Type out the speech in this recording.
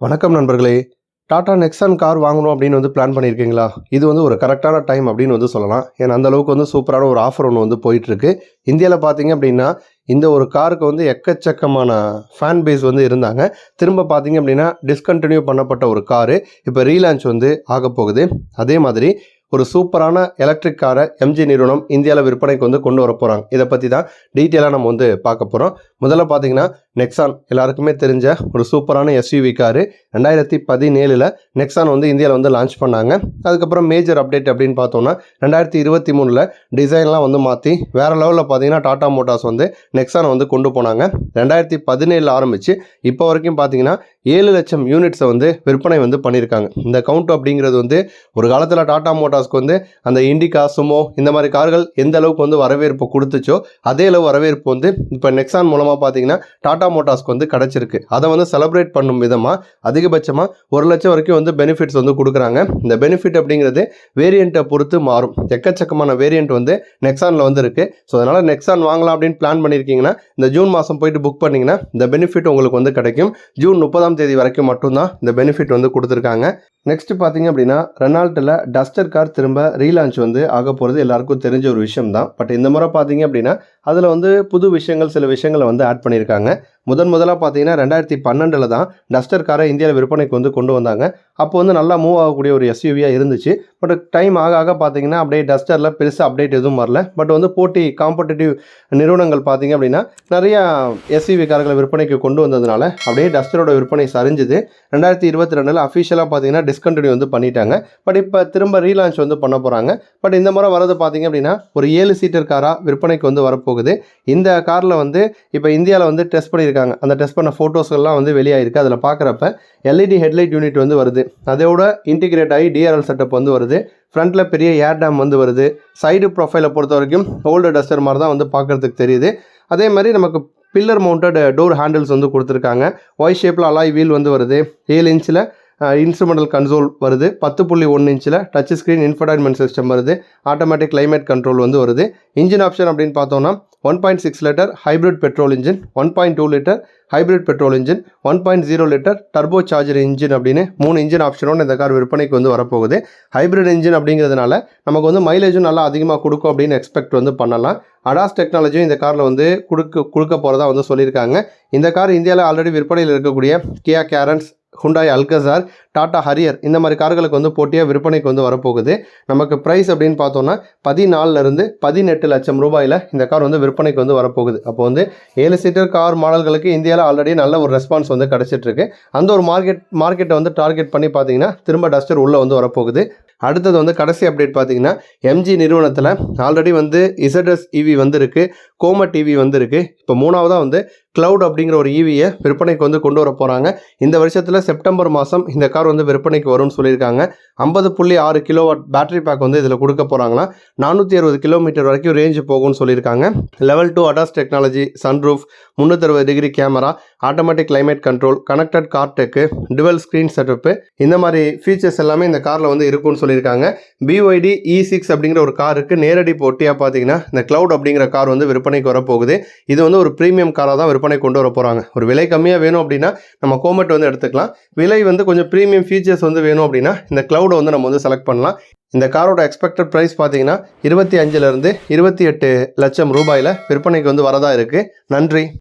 வணக்கம் நண்பர்களே. Tata Nexon car வாங்கணும் அப்படின்னு வந்து பிளான் பண்ணியிருக்கீங்களா இது வந்து ஒரு கரெக்டான டைம் அப்படின்னு வந்து சொல்லலாம். ஏன்னா அந்த அளவுக்கு வந்து சூப்பரான ஒரு ஆஃபர் ஒன்று வந்து போயிட்டுருக்கு. இந்தியாவில் பார்த்தீங்க அப்படின்னா இந்த ஒரு காருக்கு வந்து எக்கச்சக்கமான ஃபேன் பேஸ் வந்து இருந்தாங்க. திரும்ப பார்த்தீங்க அப்படின்னா டிஸ்கண்டினியூ பண்ணப்பட்ட ஒரு காரு. இப்போ ரீலான்ச் வந்து ஆக போகுது. அதே மாதிரி ஒரு சூப்பரான எலக்ட்ரிக் காரை எம்ஜி நிறுவனம் இந்தியாவில் விற்பனைக்கு வந்து கொண்டு வர போகிறாங்க இதை பற்றி தான் டீட்டெயிலாக நம்ம வந்து பார்க்க போகிறோம் முதல்ல பார்த்தீங்கன்னா நெக்ஸான் எல்லாருக்குமே தெரிஞ்ச ஒரு சூப்பரான எஸ்யூவி காரு ரெண்டாயிரத்தி பதினேழில் நெக்ஸான் வந்து இந்தியாவில் வந்து லான்ச் பண்ணாங்க. அதுக்கப்புறம் மேஜர் அப்டேட் அப்படின்னு பார்த்தோம்னா ரெண்டாயிரத்தி இருபத்தி மூணில் டிசைன்லாம் வந்து மாற்றி வேறு லெவலில் பார்த்தீங்கன்னா டாடா மோட்டார்ஸ் வந்து நெக்ஸானை வந்து கொண்டு போனாங்க. ரெண்டாயிரத்தி பதினேழில் ஆரம்பித்து இப்போ வரைக்கும் பார்த்தீங்கன்னா ஏழு லட்சம் யூனிட்ஸை வந்து விற்பனை வந்து பண்ணியிருக்காங்க. இந்த கவுண்ட் அப்படிங்கிறது வந்து ஒரு காலத்தில் டாடா மோட்டார்ஸ்க்கு வந்து அந்த இண்டிகா சுமோ இந்த மாதிரி கார்கள் எந்த அளவுக்கு வந்து வரவேற்பு கொடுத்துச்சோ அதே அளவு வரவேற்பு வந்து இப்போ நெக்ஸான் மூலமாக பார்த்தீங்கன்னா டாடா மோட்டார்ஸ்க்கு வந்து கிடச்சிருக்கு. அதை வந்து செலப்ரேட் பண்ணும் விதமாக அதிகபட்சமாக ஒரு லட்சம் வரைக்கும் வந்து பெனிஃபிட்ஸ் வந்து கொடுக்குறாங்க. இந்த பெனிஃபிட் அப்படிங்கிறது வேரியண்ட்டை பொறுத்து மாறும். எக்கச்சக்கமான வேரியண்ட் வந்து நெக்ஸானில் வந்து இருக்குது ஸோ அதனால் நெக்ஸான் வாங்கலாம் அப்படின்னு பிளான் பண்ணியிருக்கீங்கன்னா இந்த ஜூன் மாதம் போயிட்டு புக் பண்ணிங்கன்னா இந்த பெனிஃபிட் உங்களுக்கு வந்து கிடைக்கும். ஜூன் முப்பதாம் தேதி வரைக்கும் மட்டும்தான் இந்த பெனிஃபிட் வந்து கொடுத்துருக்காங்க. நெக்ஸ்ட் பார்த்தீங்க அப்படின்னா ரெனால்ட்டில் டஸ்டர் கார் திரும்ப ரீலான்ச் வந்து ஆக போகிறது எல்லாருக்கும் தெரிஞ்ச ஒரு விஷயம் தான் பட் இந்த முறை பார்த்தீங்க அப்படின்னா அதில் வந்து புது விஷயங்கள் சில விஷயங்களை வந்து ஆட் பண்ணியிருக்காங்க முதன் முதலாக பார்த்தீங்கன்னா ரெண்டாயிரத்தி பன்னெண்டில் தான் டஸ்டர் காரை இந்தியாவில் விற்பனைக்கு வந்து கொண்டு வந்தாங்க. அப்போ வந்து நல்லா மூவ் ஆகக்கூடிய ஒரு எஸ்யூவியாக இருந்துச்சு. பட் டைம் ஆக ஆக பார்த்தீங்கன்னா அப்படியே டஸ்டரில் பெருசாக அப்டேட் எதுவும் வரல. பட் வந்து போட்டி காம்படிட்டிவ் நிறுவனங்கள் பார்த்தீங்க அப்படின்னா நிறையா எஸ்யூவி கார்களை விற்பனைக்கு கொண்டு வந்ததுனால அப்படியே டஸ்டரோட விற்பனை சரிஞ்சுது. ரெண்டாயிரத்தி இருபத்தி ரெண்டில் அஃபிஷியலாக பார்த்தீங்கன்னா டிஸ்கண்டினியூ வந்து பண்ணிட்டாங்க. பட் இப்போ திரும்ப ரீலான்ச் வந்து பண்ண போகிறாங்க பட் இந்த முறை வரது பார்த்தீங்க அப்படின்னா ஒரு ஏழு சீட்டர் காராக விற்பனைக்கு வந்து வரப்போகுது. இந்த காரில் வந்து இப்போ இந்தியாவில் வந்து டெஸ்ட் பண்ணியிருக்காங்க. அந்த டெஸ்ட் பண்ண ஃபோட்டோஸ்கள்லாம் வந்து வெளியாயிருக்கு. அதில் பார்க்குறப்ப எல்இடி ஹெட்லைட் யூனிட் வந்து வருது. அதோட இன்டிகிரேட் ஆகி டிஆர்எல் செட்டப் வந்து வருது. ஃப்ரண்ட்டில் பெரிய ஏர் டேம் வந்து வருது. சைடு ப்ரொஃபைலை பொறுத்த வரைக்கும் ஓல்டு டஸ்டர் மாதிரி தான் வந்து பார்க்குறதுக்கு தெரியுது. அதே மாதிரி நமக்கு பில்லர் மவுண்டட் டோர் ஹேண்டில்ஸ் வந்து கொடுத்துருக்காங்க. ஒய் ஷேப்பில் அலாய் வீல் வந்து வருது. ஏழு இன்ச்சில் இன்ஸ்ட்ருமெண்டல் கன்சோல் வருது. பத்து புள்ளி ஒன்று இன்ச்சில் டச் ஸ்க்ரீன் இன்ஃபர்டைன்மெண்ட் சிஸ்டம் வருது. ஆட்டோமேட்டிக் கிளைமேட் கண்ட்ரோல் வந்து வருது. இன்ஜின் ஆப்ஷன் அப்படின்னு பார்த்தோம்னா one point six litre hybrid petrol engine one point two litre hybrid petrol engine one point zero litre turbo charger engine அப்படின்னு மூணு இன்ஜின் ஆப்ஷனோட இந்த car விற்பனைக்கு வந்து வரப்போகுது. ஹைப்ரிட் இன்ஜின் அப்படிங்கிறதுனால நமக்கு வந்து மைலேஜும் நல்லா அதிகமாக கொடுக்கும் அப்படின்னு எக்ஸ்பெக்ட் வந்து பண்ணலாம். அடாஸ் டெக்னாலஜியும் இந்த காரில் வந்து கொடுக்க கொடுக்க போகிறதா வந்து சொல்லியிருக்காங்க. இந்த கார் இந்தியாவில் ஆல்ரெடி விற்பனையில் இருக்கக்கூடிய Kia Carens Hyundai Alcazar Tata Harrier இந்த மாதிரி கார்களுக்கு வந்து போட்டியாக விற்பனைக்கு வந்து வரப்போகுது. நமக்கு ப்ரைஸ் அப்படின்னு பார்த்தோன்னா பதினாலிருந்து பதினெட்டு லட்சம் ரூபாயில் இந்த கார் வந்து விற்பனைக்கு வந்து வரப்போகுது. அப்போ வந்து ஏழு சீட்டர் கார் மாடல்களுக்கு இந்தியாவில் ஆல்ரெடி நல்ல ஒரு ரெஸ்பான்ஸ் வந்து கிடச்சிட்ருக்கு. அந்த ஒரு மார்க்கெட் மார்க்கெட்டை வந்து டார்கெட் பண்ணி பார்த்தீங்கன்னா திரும்ப டஸ்டர் உள்ளே வந்து வரப்போகுது. அடுத்தது வந்து கடைசி அப்டேட் பார்த்தீங்கன்னா எம்ஜி நிறுவனத்தில் ஆல்ரெடி வந்து இசட்எஸ் இவி வந்திருக்கு கோம டிவி வந்திருக்கு. இப்போ மூணாவதாக வந்து க்ளவுட் அப்படிங்கிற ஒரு e ஈவியை விற்பனைக்கு வந்து கொண்டு வர போகிறாங்க இந்த வருஷத்தில் செப்டம்பர் மாதம் இந்த கார் வந்து விற்பனைக்கு வரும்னு சொல்லியிருக்காங்க. ஐம்பது புள்ளி ஆறு கிலோவாட் பேட்டரி பேக் வந்து இதில் கொடுக்க போகிறாங்களா நானூற்றி அறுபது கிலோமீட்டர் வரைக்கும் ரேஞ்சு போகும்னு சொல்லியிருக்காங்க. Level two ADAS technology sunroof முந்நூற்றறுபது degree camera automatic climate control connected car tech screen setup இந்த மாதிரி ஃபீச்சர்ஸ் எல்லாமே இந்த காரில் வந்து இருக்கும்னு சொல்லியிருக்காங்க. பிஒய்டி இ சிக்ஸ் அப்படிங்கிற ஒரு காருக்கு நேரடி போட்டியாக பார்த்தீங்கன்னா இந்த க்ளவுட் அப்படிங்கிற கார் வந்து விற்பனைக்கு வரப்போகுது. இது வந்து ஒரு ப்ரீமியம் காராக தான் விற்பனை கொண்டு வர போகிறாங்க ஒரு விலை கம்மியாக வேணும் அப்படின்னா நம்ம கோமட் வந்து எடுத்துக்கலாம். விலை வந்து கொஞ்சம் ப்ரீமியம் ஃபீச்சர்ஸ் வந்து வேணும் அப்படின்னா இந்த க்ளவுடை வந்து நம்ம வந்து செலக்ட் பண்ணலாம். இந்த காரோட எக்ஸ்பெக்டட் ப்ரைஸ் பார்த்தீங்கன்னா இருபத்தி அஞ்சுலேருந்து இருபத்தி எட்டு லட்சம் ரூபாயில் விற்பனைக்கு வந்து வரதா இருக்குது நன்றி.